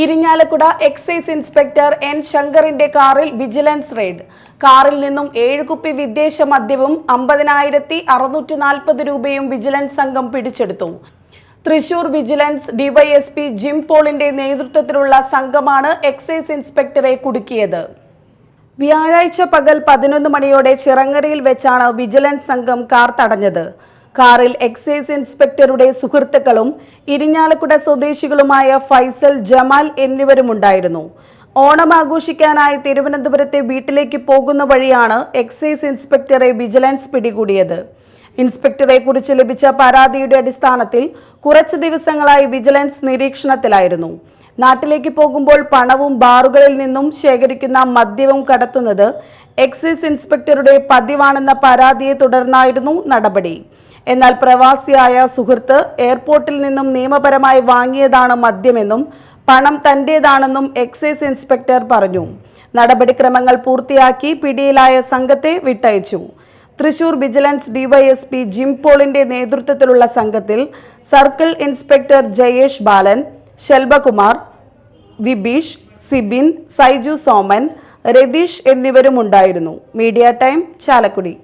Irinjalakuda excise inspector N ശങ്കറിന്റെ കാറിൽ vigilance raid. കാറിൽ നിന്നും ഏഴ് കുപ്പി വിദേശ മദ്യവും അമ്പതിനായിരത്തി അറുന്നൂറ്റി നാൽപ്പത് രൂപയും വിജിലൻസ് സംഘം പിടിച്ചെടുത്തു. തൃശൂർ വിജിലൻസ് ഡിവൈഎസ്പി ജിം പോളിന്റെ നേതൃത്വത്തിലുള്ള സംഘമാണ് എക്സൈസ് ഇൻസ്പെക്ടറെ കുടുക്കിയത്. വ്യാഴാഴ്ച പകൽ പതിനൊന്ന് മണിയോടെ ചിറങ്ങരയിൽ വെച്ചാണ് വിജിലൻസ് സംഘം കാർ തടഞ്ഞത്. കാറിൽ എക്സൈസ് ഇൻസ്പെക്ടറുടെ സുഹൃത്തുക്കളും ഇരിഞ്ഞാലക്കുട സ്വദേശികളുമായ ഫൈസൽ ജമാൽ എന്നിവരുമുണ്ടായിരുന്നു. ഓണം ആഘോഷിക്കാനായി തിരുവനന്തപുരത്തെ വീട്ടിലേക്ക് പോകുന്ന വഴിയാണ് എക്സൈസ് ഇൻസ്പെക്ടറെ വിജിലൻസ് പിടികൂടിയത്. ഇൻസ്പെക്ടറെ കുറിച്ച് ലഭിച്ച പരാതിയുടെ അടിസ്ഥാനത്തിൽ കുറച്ച് ദിവസങ്ങളായി വിജിലൻസ് നിരീക്ഷണത്തിലായിരുന്നു. നാട്ടിലേക്ക് പോകുമ്പോൾ പണവും ബാറുകളിൽ നിന്നും ശേഖരിക്കുന്ന മദ്യവും കടത്തുന്നത് എക്സൈസ് ഇൻസ്പെക്ടറുടെ പതിവാണെന്ന പരാതിയെ തുടർന്നായിരുന്നു നടപടി. എന്നാൽ പ്രവാസിയായ സുഹൃത്ത് എയർപോർട്ടിൽ നിന്നും നിയമപരമായി വാങ്ങിയതാണ് മദ്യമെന്നും പണം തന്റേതാണെന്നും എക്സൈസ് ഇൻസ്പെക്ടർ പറഞ്ഞു. നടപടിക്രമങ്ങൾ പൂർത്തിയാക്കി പിടിയിലായ സംഘത്തെ വിട്ടയച്ചു. തൃശൂർ വിജിലൻസ് ഡിവൈഎസ്പി ജിം പോളിന്റെ നേതൃത്വത്തിലുള്ള സംഘത്തിൽ സർക്കിൾ ഇൻസ്പെക്ടർ ജയേഷ് ബാലൻ ശെൽബകുമാർ വിബീഷ് സിബിൻ സൈജു സോമൻ രതീഷ് എന്നിവരും ഉണ്ടായിരുന്നു മീഡിയ ടൈം ചാലക്കുടി.